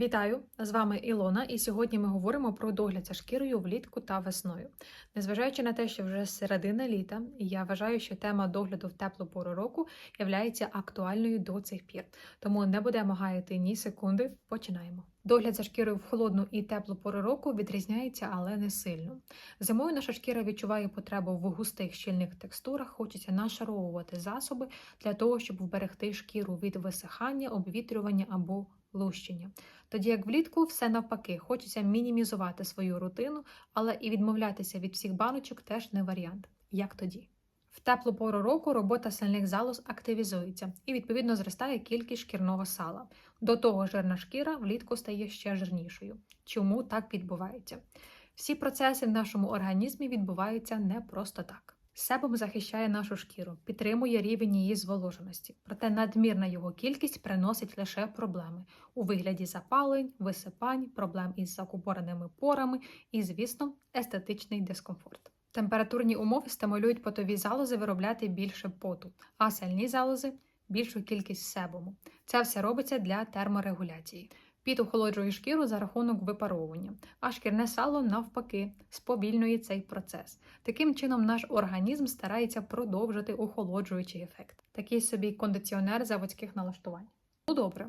Вітаю! З вами Ілона, і сьогодні ми говоримо про догляд за шкірою влітку та весною. Незважаючи на те, що вже середина літа, я вважаю, що тема догляду в теплу пору року являється актуальною до цих пір. Тому не будемо гаяти ні секунди. Починаємо. Догляд за шкірою в холодну і теплу пору року відрізняється, але не сильно. Зимою наша шкіра відчуває потребу в густих щільних текстурах, хочеться нашаровувати засоби для того, щоб вберегти шкіру від висихання, обвітрювання або лущення. Тоді як влітку все навпаки, хочеться мінімізувати свою рутину, але і відмовлятися від всіх баночок теж не варіант. Як тоді? В теплу пору року робота сальних залоз активізується і відповідно зростає кількість шкірного сала. До того жирна шкіра влітку стає ще жирнішою. Чому так відбувається? Всі процеси в нашому організмі відбуваються не просто так. Себум захищає нашу шкіру, підтримує рівень її зволоженості, проте надмірна його кількість приносить лише проблеми у вигляді запалень, висипань, проблем із закупореними порами і, звісно, естетичний дискомфорт. Температурні умови стимулюють потові залози виробляти більше поту, а сальні залози більшу кількість себуму. Це все робиться для терморегуляції. Піт охолоджує шкіру за рахунок випаровування, а шкірне сало, навпаки, сповільнює цей процес. Таким чином, наш організм старається продовжити охолоджуючий ефект, такий собі кондиціонер заводських налаштувань. Ну добре,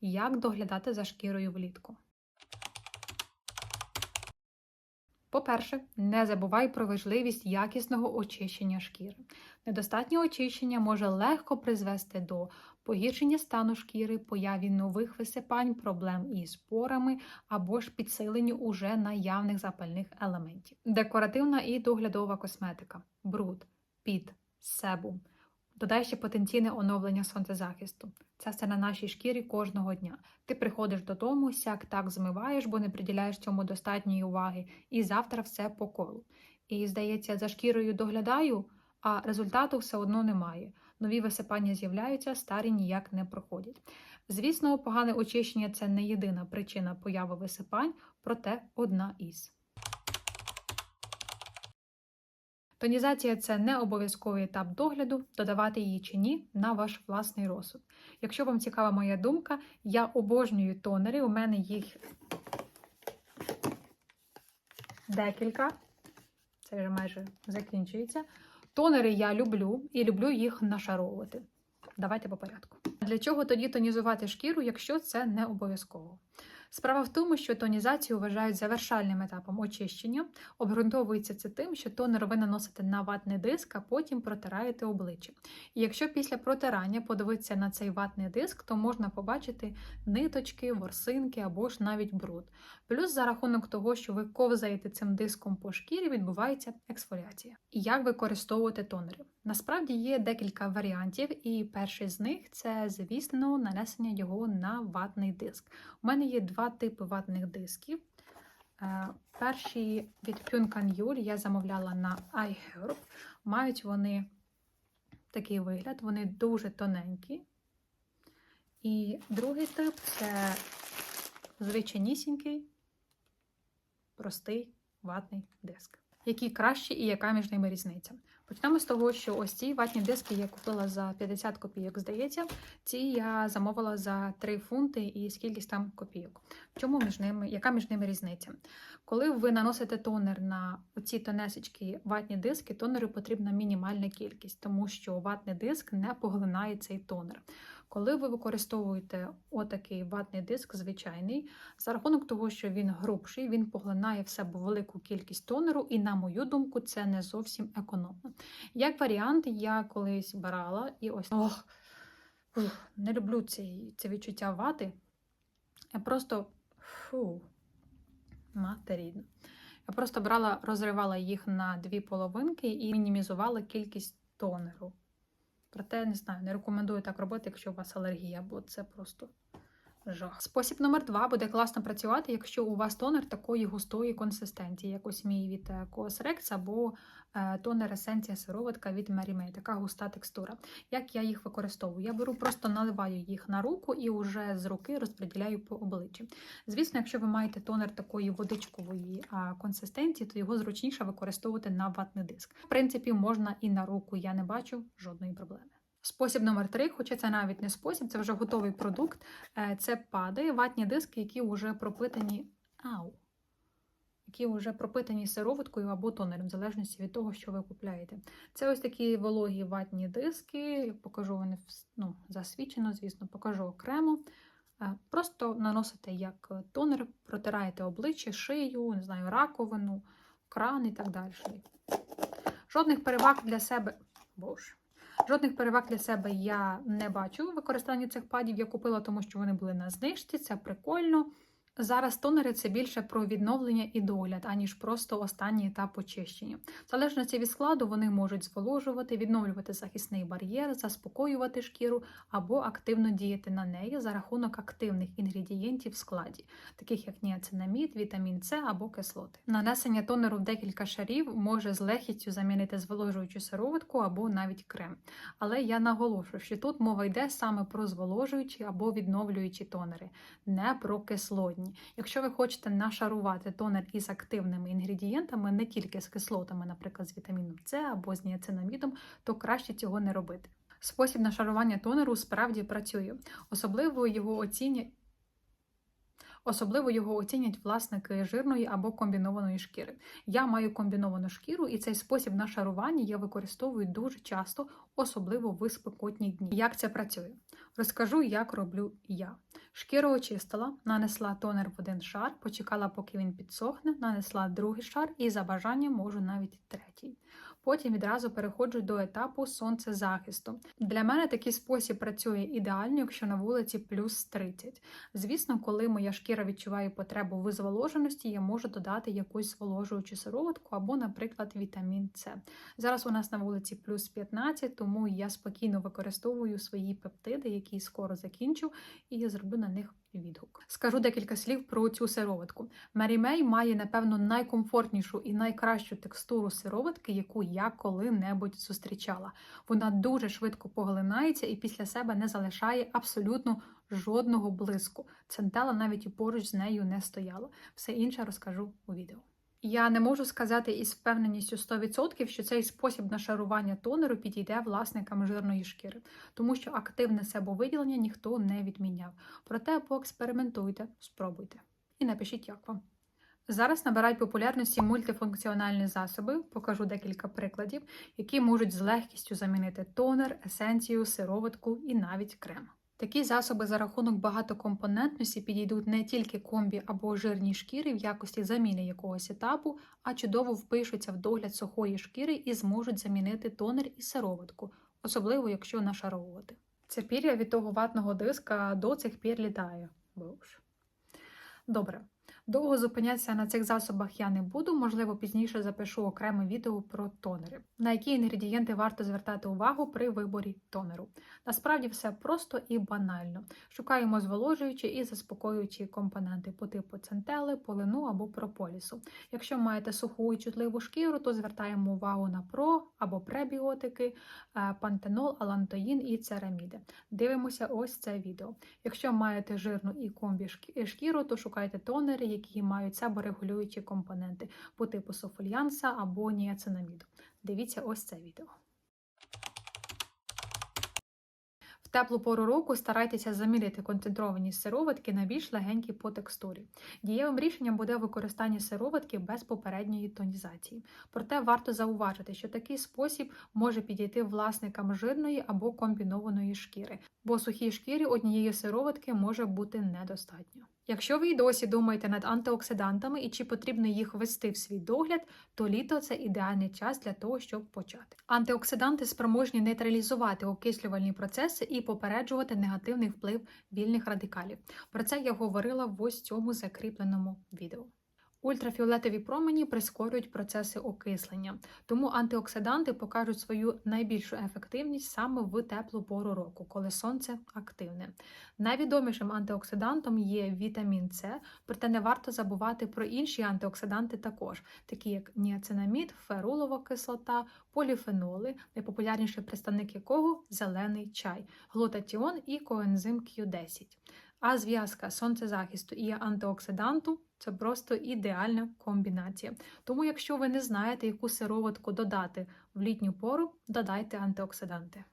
як доглядати за шкірою влітку? По-перше, не забувай про важливість якісного очищення шкіри. Недостатнє очищення може легко призвести до погіршення стану шкіри, появі нових висипань, проблем із порами або ж підсиленню уже наявних запальних елементів. Декоративна і доглядова косметика, бруд, піт, себум. Додай ще потенційне оновлення сонцезахисту. Це все на нашій шкірі кожного дня. Ти приходиш додому, сяк так змиваєш, бо не приділяєш цьому достатньої уваги, і завтра все по колу. І, здається, за шкірою доглядаю, а результату все одно немає. Нові висипання з'являються, старі ніяк не проходять. Звісно, погане очищення це не єдина причина появи висипань, проте одна із. Тонізація це не обов'язковий етап догляду, додавати її чи ні на ваш власний розсуд. Якщо вам цікава моя думка, я обожнюю тонери, у мене їх декілька. Це вже майже закінчується. Тонери я люблю і люблю їх нашаровувати. Давайте по порядку. Для чого тоді тонізувати шкіру, якщо це не обов'язково? Справа в тому, що тонізацію вважають завершальним етапом очищення. Обґрунтовується це тим, що тонер ви наносите на ватний диск, а потім протираєте обличчя. І якщо після протирання подивитися на цей ватний диск, то можна побачити ниточки, ворсинки або ж навіть бруд. Плюс за рахунок того, що ви ковзаєте цим диском по шкірі, відбувається ексфоліація. І як використовувати тонери? Насправді є декілька варіантів, і перший з них це, звісно, нанесення його на ватний диск. У мене є два типи ватних дисків. Перший Перші від Pyunkan Yul я замовляла на iHerb. Мають вони такий вигляд, вони дуже тоненькі. І другий тип це звичайнісінький, простий ватний диск. Який кращий і яка між ними різниця? Почнемо з того, що ось ці ватні диски я купила за 50 копійок, здається. Ці я замовила за 3 фунти і скількись там копійок. Чому між ними, яка між ними різниця? Коли ви наносите тонер на оці тонесечки ватні диски, тонеру потрібна мінімальна кількість, тому що ватний диск не поглинає цей тонер. Коли ви використовуєте отакий ватний диск, звичайний, за рахунок того, що він грубший, він поглинає в себе велику кількість тонеру, і, на мою думку, це не зовсім економно. Як варіант, я колись брала і ось ох, ух, не люблю ці, це відчуття вати. Я просто фу, мати рідна. Я просто брала, розривала їх на дві половинки і мінімізувала кількість тонеру. Проте, не знаю, не рекомендую так робити, якщо у вас алергія, бо це просто жах. Спосіб номер два буде класно працювати, якщо у вас тонер такої густої консистенції, як ось мій від Cos Rex або е, тонер есенція сироватка від Mary May, така густа текстура. Як я їх використовую? Я беру, просто наливаю їх на руку і вже з руки розподіляю по обличчі. Звісно, якщо ви маєте тонер такої водичкової консистенції, то його зручніше використовувати на ватний диск. В принципі, можна і на руку, я не бачу жодної проблеми. Спосіб номер три, хоча це навіть не спосіб, це вже готовий продукт. Е, Це пади, ватні диски, які вже пропитані. Ау! Які вже пропитані сироваткою або тонером, в залежності від того, що ви купляєте. Це ось такі вологі ватні диски. Покажу вони ну, засвічено, звісно, покажу окремо. Е, Просто наносите як тонер, протираєте обличчя, шию, не знаю, раковину, кран і так далі. Жодних переваг для себе. Боже. Жодних переваг для себе я не бачу в використанні цих падів. Я купила, тому що вони були на знижці, це прикольно. Зараз тонери це більше про відновлення і догляд, аніж просто останній етап очищення. В залежності від складу вони можуть зволожувати, відновлювати захисний бар'єр, заспокоювати шкіру або активно діяти на неї за рахунок активних інгредієнтів в складі, таких як ніацинамід, вітамін С або кислоти. Нанесення тонеру в декілька шарів може з легкістю замінити зволожуючу сироватку або навіть крем. Але я наголошую, що тут мова йде саме про зволожуючі або відновлюючі тонери, не про кислотні. Якщо ви хочете нашарувати тонер із активними інгредієнтами, не тільки з кислотами, наприклад, з вітаміном С або з ніацинамідом, то краще цього не робити. Спосіб нашарування тонеру справді працює, особливо його оцінює. Особливо його оцінять власники жирної або комбінованої шкіри. Я маю комбіновану шкіру, і цей спосіб нашарування я використовую дуже часто, особливо в спекотні дні. Як це працює? Розкажу, як роблю я. Шкіру очистила, нанесла тонер в один шар, почекала, поки він підсохне, нанесла другий шар і за бажанням можу навіть третій. Потім відразу переходжу до етапу сонцезахисту. Для мене такий спосіб працює ідеально, якщо на вулиці плюс 30. Звісно, коли моя шкіра відчуває потребу в зволоженості, я можу додати якусь зволожуючу сироватку або, наприклад, вітамін С. Зараз у нас на вулиці плюс 15, тому я спокійно використовую свої пептиди, які скоро закінчу, і я зроблю на них відгук. Скажу декілька слів про цю сироватку. Мері Мей має, напевно, найкомфортнішу і найкращу текстуру сироватки, яку я коли-небудь зустрічала. Вона дуже швидко поглинається і після себе не залишає абсолютно жодного блиску. Центела навіть і поруч з нею не стояла. Все інше розкажу у відео. Я не можу сказати із впевненістю 100%, що цей спосіб нашарування тонеру підійде власникам жирної шкіри, тому що активне себовиділення ніхто не відміняв. Проте поекспериментуйте, спробуйте і напишіть, як вам. Зараз набирають популярності мультифункціональні засоби, покажу декілька прикладів, які можуть з легкістю замінити тонер, есенцію, сироватку і навіть крем. Такі засоби за рахунок багатокомпонентності підійдуть не тільки комбі або жирній шкіри в якості заміни якогось етапу, а чудово впишуться в догляд сухої шкіри і зможуть замінити тонер і сироватку, особливо якщо нашаровувати. Це пір'я від того ватного диска до цих пір літає. Добре. Довго зупинятися на цих засобах я не буду, можливо, пізніше запишу окреме відео про тонери, на які інгредієнти варто звертати увагу при виборі тонеру. Насправді все просто і банально. Шукаємо зволожуючі і заспокоюючі компоненти по типу центели, полину або прополісу. Якщо маєте суху і чутливу шкіру, то звертаємо увагу на про або пребіотики, е, пантенол, алантоїн і цераміди. Дивимося ось це відео. Якщо маєте жирну і комбі шкіру, то шукайте тонери, які мають себорегулюючі компоненти по типу софольянса або ніацинаміду. Дивіться ось це відео. В теплу пору року старайтеся замінити концентровані сироватки на більш легенькі по текстурі. Дієвим рішенням буде використання сироватки без попередньої тонізації. Проте варто зауважити, що такий спосіб може підійти власникам жирної або комбінованої шкіри, бо сухій шкірі однієї сироватки може бути недостатньо. Якщо ви й досі думаєте над антиоксидантами і чи потрібно їх ввести в свій догляд, то літо це ідеальний час для того, щоб почати. Антиоксиданти спроможні нейтралізувати окислювальні процеси і попереджувати негативний вплив вільних радикалів. Про це я говорила в ось цьому закріпленому відео. Ультрафіолетові промені прискорюють процеси окислення, тому антиоксиданти покажуть свою найбільшу ефективність саме в теплу пору року, коли сонце активне. Найвідомішим антиоксидантом є вітамін С, проте не варто забувати про інші антиоксиданти також, такі як ніацинамід, ферулова кислота, поліфеноли, найпопулярніший представник якого зелений чай, глутатіон і коензим Q10. А зв'язка сонцезахисту і антиоксиданту це просто ідеальна комбінація. Тому, якщо ви не знаєте, яку сироватку додати в літню пору, додайте антиоксиданти.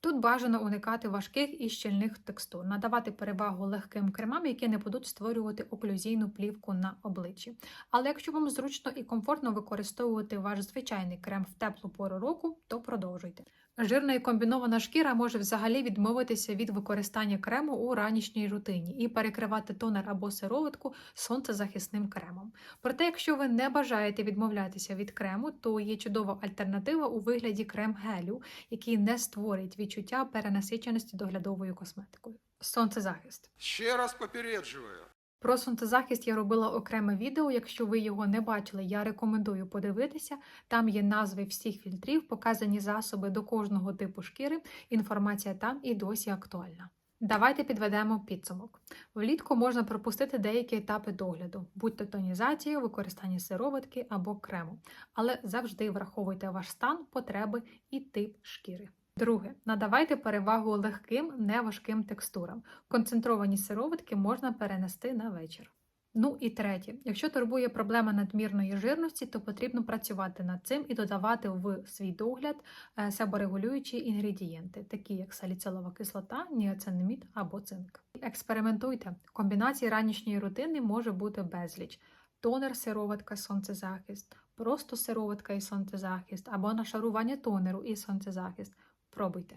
Тут бажано уникати важких і щільних текстур, надавати перевагу легким кремам, які не будуть створювати оклюзійну плівку на обличчі. Але якщо вам зручно і комфортно використовувати ваш звичайний крем в теплу пору року, то продовжуйте. Жирна і комбінована шкіра може взагалі відмовитися від використання крему у ранішній рутині і перекривати тонер або сироватку сонцезахисним кремом. Проте, якщо ви не бажаєте відмовлятися від крему, то є чудова альтернатива у вигляді крем-гелю, який не створить відчуття перенасиченості доглядовою косметикою. Сонцезахист. Ще раз попереджую. Про сонцезахист я робила окреме відео. Якщо ви його не бачили, я рекомендую подивитися. Там є назви всіх фільтрів, показані засоби до кожного типу шкіри. Інформація там і досі актуальна. Давайте підведемо підсумок. Влітку можна пропустити деякі етапи догляду, будь-то тонізацію, використання сироватки або крему, але завжди враховуйте ваш стан, потреби і тип шкіри. Друге, надавайте перевагу легким, неважким текстурам. Концентровані сироватки можна перенести на вечір. Ну і третє, якщо турбує проблема надмірної жирності, то потрібно працювати над цим і додавати в свій догляд е, себорегулюючі інгредієнти, такі як саліцилова кислота, ніацинамід або цинк. Експериментуйте. Комбінацій ранішньої рутини може бути безліч. Тонер, сироватка, сонцезахист, просто сироватка і сонцезахист, або нашарування тонеру і сонцезахист. Пробуйте.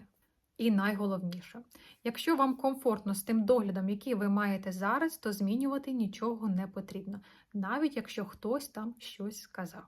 І найголовніше, якщо вам комфортно з тим доглядом, який ви маєте зараз, то змінювати нічого не потрібно, навіть якщо хтось там щось сказав.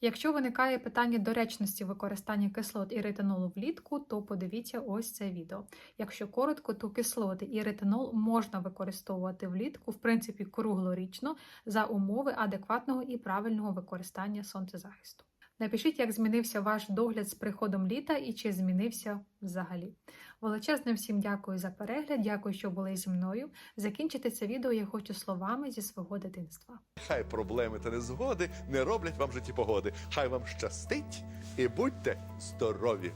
Якщо виникає питання доречності використання кислот і ретинолу влітку, то подивіться ось це відео. Якщо коротко, то кислоти і ретинол можна використовувати влітку, в принципі, круглорічно за умови адекватного і правильного використання сонцезахисту. Напишіть, як змінився ваш догляд з приходом літа і чи змінився взагалі. Величезне всім дякую за перегляд, дякую, що були зі мною. Закінчити це відео я хочу словами зі свого дитинства. Хай проблеми та незгоди не роблять вам житті погоди. Хай вам щастить і будьте здорові!